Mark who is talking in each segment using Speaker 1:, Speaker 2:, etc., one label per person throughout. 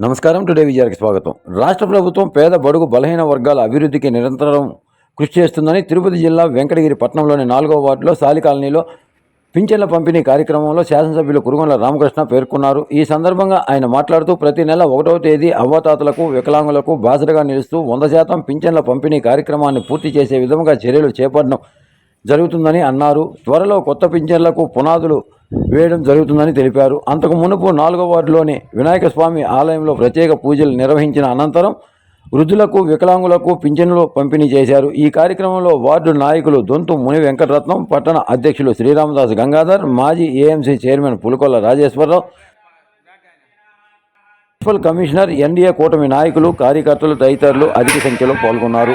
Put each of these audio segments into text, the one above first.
Speaker 1: నమస్కారం. టుడే విజయానికి స్వాగతం. రాష్ట్ర ప్రభుత్వం పేద బడుగు బలహీన వర్గాల అభివృద్ధికి నిరంతరం కృషి చేస్తుందని తిరుపతి జిల్లా వెంకటగిరి పట్టణంలోని నాలుగో వార్డులో సాలి కాలనీలో పింఛన్ల పంపిణీ కార్యక్రమంలో శాసనసభ్యులు కురుగొండ రామకృష్ణ పేర్కొన్నారు. ఈ సందర్భంగా ఆయన మాట్లాడుతూ ప్రతి నెల ఒకటవ తేదీ అవ్వాతాతలకు వికలాంగులకు బాసటగా నిలుస్తూ వంద శాతం పింఛన్ల పంపిణీ కార్యక్రమాన్ని పూర్తి చేసే విధంగా చర్యలు చేపట్టడం జరుగుతుందని అన్నారు. త్వరలో కొత్త పింఛన్లకు పునాదులు వేయడం జరుగుతుందని తెలిపారు. అంతకు మునుపు నాలుగో వార్డులోని వినాయక స్వామి ఆలయంలో ప్రత్యేక పూజలు నిర్వహించిన అనంతరం వృద్ధులకు వికలాంగులకు పింఛన్లు పంపిణీ చేశారు. ఈ కార్యక్రమంలో వార్డు నాయకులు దొంతు ముని వెంకటరత్నం పట్టణ అధ్యక్షులు శ్రీరామదాస్ గంగాధర్ మాజీ AMC chairman Pulikolla Rajeswararao municipal commissioner NDA కూటమి నాయకులు కార్యకర్తలు తదితరులు అధిక సంఖ్యలో పాల్గొన్నారు.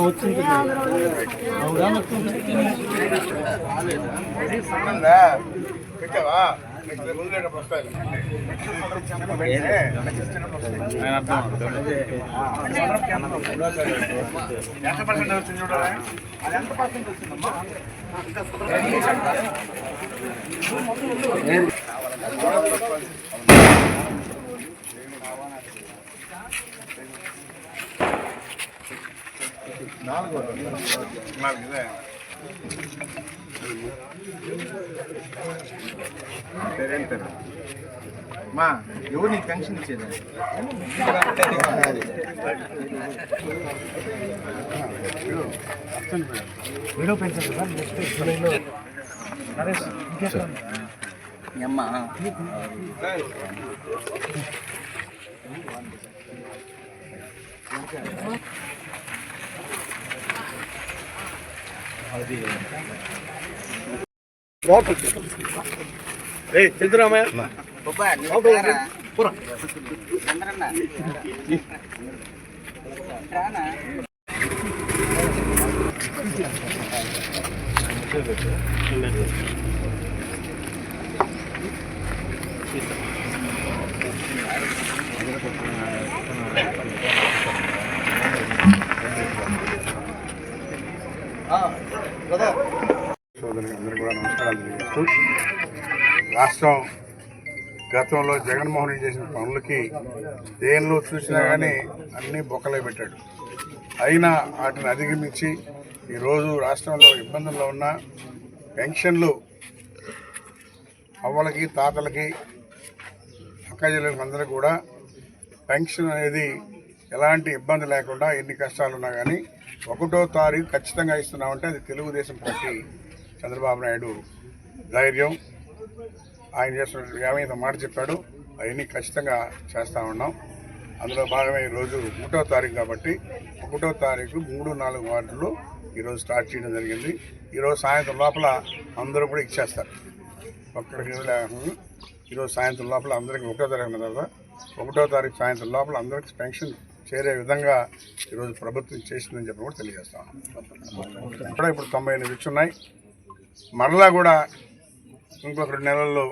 Speaker 2: వచ్చింది పెట్టావా ఎంత పర్సెంట్ వచ్చింది చూడాలి అది ఎంత పర్సెంట్ వచ్చిందమ్మా మొత్తం మా
Speaker 3: ఎవరు నీకు పెన్షన్ ఇచ్చేది విడో పెన్షన్ కదా నెక్స్ట్ జూలైలో నరేష్ ஏய் செல்துராமையா Thank
Speaker 4: you. సోదరులకు కూడా నమస్కారాలు తెలియజేస్తూ రాష్ట్రం గతంలో జగన్మోహన్ రెడ్డి చేసిన పనులకి దేనిలో చూసినా కానీ అన్నీ బొక్కలే పెట్టాడు. అయినా వాటిని అధిగమించి ఈరోజు రాష్ట్రంలో ఇబ్బందుల్లో ఉన్న పెన్షన్లు అవ్వలకి తాతలకి అక్కజలకు అందరికీ కూడా పెన్షన్ అనేది ఎలాంటి ఇబ్బంది లేకుండా ఎన్ని కష్టాలు ఉన్నా కానీ ఒకటో తారీఖు ఖచ్చితంగా ఇస్తున్నామంటే అది తెలుగుదేశం పార్టీ చంద్రబాబు నాయుడు ధైర్యం. ఆయన చేస్తున్న ఏమైతే మాట చెప్పాడు. అవన్నీ ఖచ్చితంగా చేస్తూ ఉన్నాం. అందులో భాగమే ఈరోజు ఒకటో తారీఖు కాబట్టి ఒకటో తారీఖు మూడు నాలుగు వార్డులు ఈరోజు స్టార్ట్ చేయడం జరిగింది. ఈరోజు సాయంత్రం లోపల అందరూ కూడా ఇచ్చేస్తారు. ఒక్కడికి లేకుండా ఈరోజు సాయంత్రం లోపల అందరికీ ఒకటో తారీఖు ఉన్న తర్వాత ఒకటో తారీఖు సాయంత్రం లోపల అందరికీ పెన్షన్ చేరే విధంగా ఈరోజు ప్రభుత్వం చేసిందని చెప్పి కూడా తెలియజేస్తాం కూడా ఇప్పుడు తొంభై ఎనిమిది ఇచ్చున్నాయి మరలా కూడా ఇంకొక రెండు నెలల్లో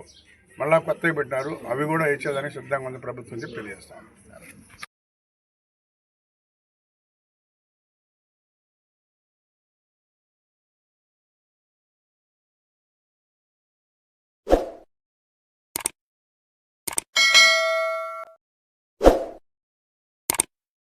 Speaker 4: మళ్ళా కొత్తవి పెట్టినారు. అవి కూడా ఇచ్చేదానికి సిద్ధంగా ఉంది ప్రభుత్వం చెప్పి తెలియజేస్తాను